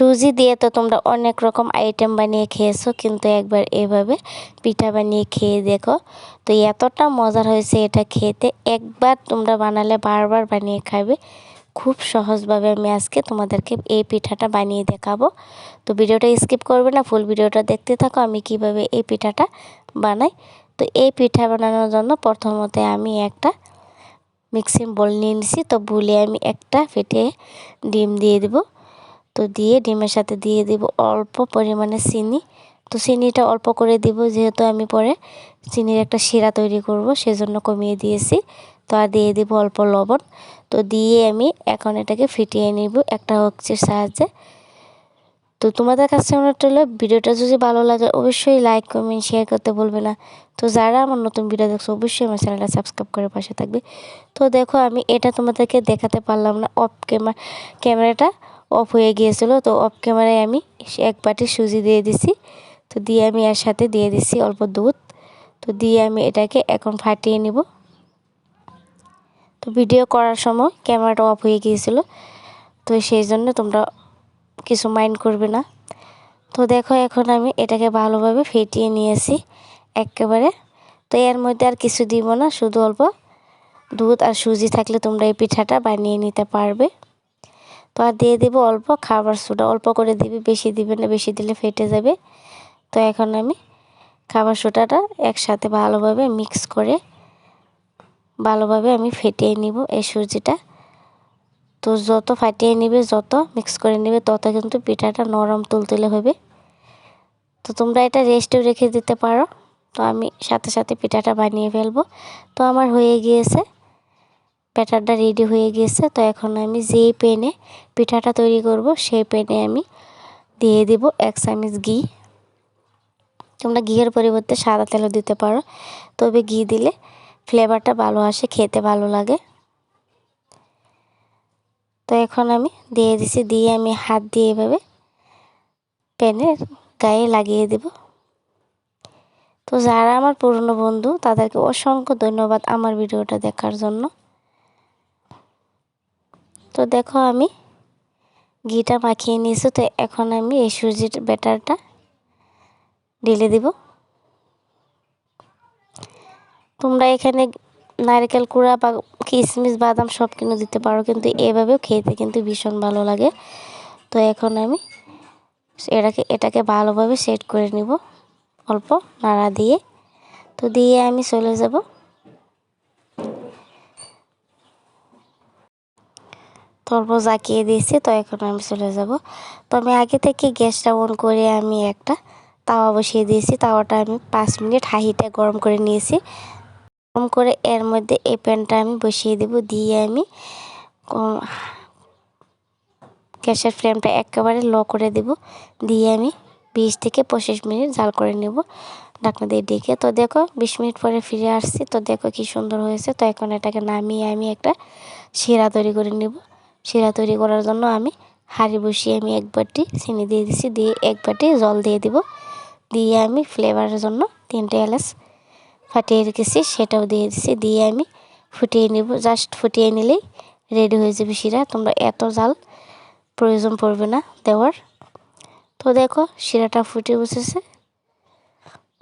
সুজি দিয়ে তো তোমরা অনেক রকম আইটেম বানিয়ে খেয়েছো, কিন্তু একবার এভাবে পিঠা বানিয়ে খেয়ে দেখো। তো এতটা মজার হয়েছে এটা খেতে। একবার তোমরা বানালে বারবার বানিয়ে খাবে। খুব সহজভাবে আমি আজকে তোমাদেরকে এই পিঠাটা বানিয়ে দেখাবো। তো ভিডিওটা স্কিপ করবে না ফুল ভিডিওটা দেখতে থাকো আমি কীভাবে এই পিঠাটা বানাই। তো এই পিঠা বানানোর জন্য প্রথমত আমি একটা মিক্সিং বল নিয়ে নিছি। তো ভুলে আমি একটা ফেটে ডিম দিয়ে দেবো। তো দিয়ে ডিমের সাথে দিয়ে দিব অল্প পরিমাণে চিনি। তো চিনিটা অল্প করে দিব যেহেতু আমি পরে চিনির একটা শিরা তৈরি করব, সেজন্য কমিয়ে দিয়েছি। তো আর দিয়ে দিব অল্প লবণ। তো দিয়ে আমি এখন এটাকে ফিটিয়ে নিব একটা হচ্ছে সাহায্যে। তো তোমাদের কাছে আমার হলো ভিডিওটা যদি ভালো লাগে অবশ্যই লাইক, কমেন্ট শেয়ার করতে বলবে না। তো যারা আমার নতুন ভিডিও দেখছ অবশ্যই আমার চ্যানেলটা সাবস্ক্রাইব করে পাশে থাকবে। তো দেখো আমি এটা তোমাদেরকে দেখাতে পারলাম না অফ ক্যামেরা ক্যামেরাটা অফ হয়ে গিয়েছিল, তো অফ ক্যামেরায় আমি এক বাটি সুজি দিয়ে দিছি। তো দিয়ে আমি এর সাথে দিয়ে দিছি অল্প দুধ। তো দিয়ে আমি এটাকে এখন ফাটিয়ে নিব। তো ভিডিও করার সময় ক্যামেরাটা অফ হয়ে গিয়েছিল, তো সেই জন্য তোমরা কিছু মাইন্ড করবে না। তো দেখো এখন আমি এটাকে ভালোভাবে ফেটিয়ে নিয়েছি একেবারে। তো এর মধ্যে আর কিছু দিব না, শুধু অল্প দুধ আর সুজি থাকলে তোমরা এই পিঠাটা বানিয়ে নিতে পারবে। আর দিয়ে দেবো অল্প, খাবার সোডা অল্প করে দিবি, বেশি দিবে না, বেশি দিলে ফেটে যাবে। তো এখন আমি খাবার সোডাটা একসাথে ভালোভাবে মিক্স করে ভালোভাবে আমি ফেটিয়ে নিব এই সুজিটা। তো যত ফাটিয়ে নিবে, যত মিক্স করে নেবে, তত কিন্তু পিঠাটা নরম তুলতুলে হবে। তো তোমরা এটা রেস্টেও রেখে দিতে পারো। তো আমি সাথে সাথে পিঠাটা বানিয়ে ফেলব। তো আমার হয়ে গিয়েছে। ব্যাটারটা রেডি হয়ে গিয়েছে তো এখন আমি যেই পেনে পিঠাটা তৈরি করব, সেই পেনে আমি দিয়ে দিব এক চামচ ঘি। তোমরা ঘিয়ের পরিবর্তে সাদা তেলও দিতে পারো, তবে ঘি দিলে ফ্লেভারটা ভালো আসে, খেতে ভালো লাগে। তো এখন আমি দিয়ে দিছি, দিয়ে আমি হাত দিয়ে এভাবে প্যানের গায়ে লাগিয়ে দেব। তো যারা আমার পুরনো বন্ধু, তাদেরকে অসংখ্য ধন্যবাদ আমার ভিডিওটা দেখার জন্য। তো দেখো আমি ঘিটা মাখিয়ে নিয়েছি, তো এখন আমি এই সুজির ব্যাটারটা ঢেলে দিব। তোমরা এখানে নারকেল কুড়া বা কিশমিশ, বাদাম সব কিনে দিতে পারো, কিন্তু এভাবেও খেতে কিন্তু ভীষণ ভালো লাগে। তো এখন আমি এটাকে এটাকে ভালোভাবে সেট করে নিব, অল্প নাড়া দিয়ে। তো দিয়ে আমি চলে যাব অল্প জাকিয়ে দিয়েছি, তো এখন আমি চলে যাব। তো আমি আগে থেকে গ্যাসটা অন করে আমি একটা তাওয়া বসিয়ে দিয়েছি। তাওয়াটা আমি পাঁচ মিনিট হাইটে গরম করে নিয়েছি। গরম করে এর মধ্যে এই প্যানটা আমি বসিয়ে দেব। দিয়ে আমি গ্যাসের ফ্লেমটা একেবারে লো করে দেব। দিয়ে আমি বিশ থেকে পঁচিশ মিনিট জাল করে নেব ঢাকনা দিয়ে ডেকে। তো দেখো, বিশ মিনিট পরে ফিরে আসছি। তো দেখো কি সুন্দর হয়েছে। তো এখন এটাকে নামিয়ে আমি একটা শিরা তৈরি করে নেব। শিরা তৈরি করার জন্য আমি হাঁড়ি বসিয়ে আমি এক বাটি চিনি দিয়ে দিছি, দিয়ে এক বাটি জল দিয়ে দিব। দিয়ে আমি ফ্লেভারের জন্য তিনটে এলাচ ফাটিয়ে রেখেছি, সেটাও দিয়ে দিছি। দিয়ে আমি ফুটিয়ে নেব জাস্ট ফুটিয়ে নিলেই রেডি হয়ে যাবে শিরা। তোমরা এত জাল প্রয়োজন পড়বে না দেওয়ার। তো দেখো, শিরাটা ফুটে বসেছে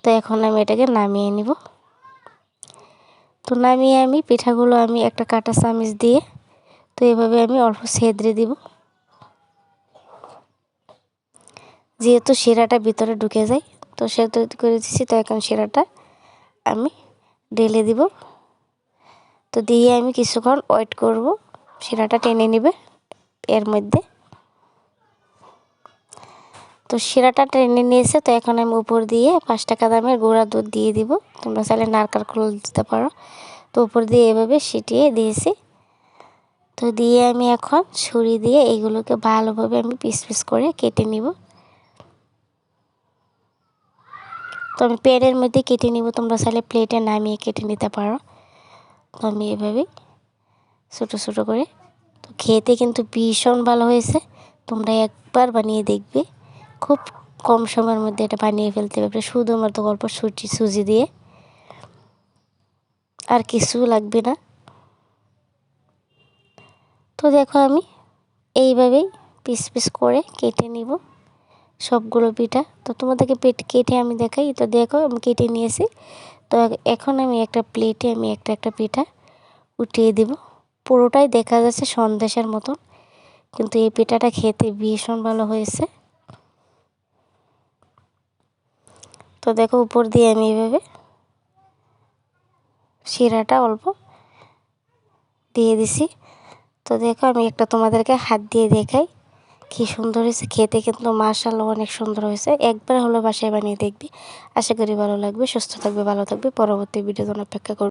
তো এখন আমি এটাকে নামিয়ে নিব। তো নামিয়ে আমি পিঠাগুলো আমি একটা কাটা চামিচ দিয়ে তো এভাবে আমি অল্প সেদ্রে দিব। যেহেতু শিরাটা ভিতরে ঢুকে যায়, তো সেদ্ধ করে দিচ্ছি তো এখন শিরাটা আমি ঢেলে দিব। তো দিয়ে আমি কিছুক্ষণ ওয়েট করব, শিরাটা টেনে নেবে এর মধ্যে। তো শিরাটা টেনে নিয়েছে, তো এখন আমি উপর দিয়ে পাঁচ টাকা দামের গুঁড়া দুধ দিয়ে দিব। তোমরা চাইলে নারকাল খোল দিতে পারো। তো উপর দিয়ে এভাবে সিটিয়ে দিয়েছি। তো দিয়ে আমি এখন ছুরি দিয়ে এগুলোকে ভালোভাবে আমি পিস পিস করে কেটে নিব। তো আমি প্যানের মধ্যে কেটে নিব, তোমরা চাইলে প্লেটে নামিয়ে কেটে নিতে পারো। তো আমি এভাবেই ছোটো ছোটো করে। তো খেতে কিন্তু ভীষণ ভালো হয়েছে, তোমরা একবার বানিয়ে দেখবে। খুব কম সময়ের মধ্যে এটা বানিয়ে ফেলতে পারবে, শুধুমাত্র গল্প সুজি সুজি দিয়ে। আর কিছু লাগবে না। তো দেখো আমি এইভাবেই পিস পিস করে কেটে নিব সবগুলো পিঠা। তো তোমাদেরকে পেট কেটে আমি দেখাই। তো দেখো আমি কেটে নিয়েছি। তো এখন আমি একটা প্লেটে আমি একটা একটা পিঠা উঠিয়ে দেব। পুরোটাই দেখা যাচ্ছে সন্দেশের মতন। কিন্তু এই পিঠাটা খেতে ভীষণ ভালো হয়েছে। তো দেখো উপর দিয়ে আমি এভাবে শিরাটা অল্প দিয়ে দিছি। তো দেখো, আমি একটা তোমাদেরকে হাত দিয়ে দেখাই। কি সুন্দর হয়েছে, খেতে কিন্তু মার্শাল্লাহ অনেক সুন্দর হয়েছে। একবার হলো বাসায় বানিয়ে দেখবি। আশা করি ভালো লাগবে, সুস্থ থাকবে, ভালো থাকবে। পরবর্তী ভিডিও অপেক্ষা করবে।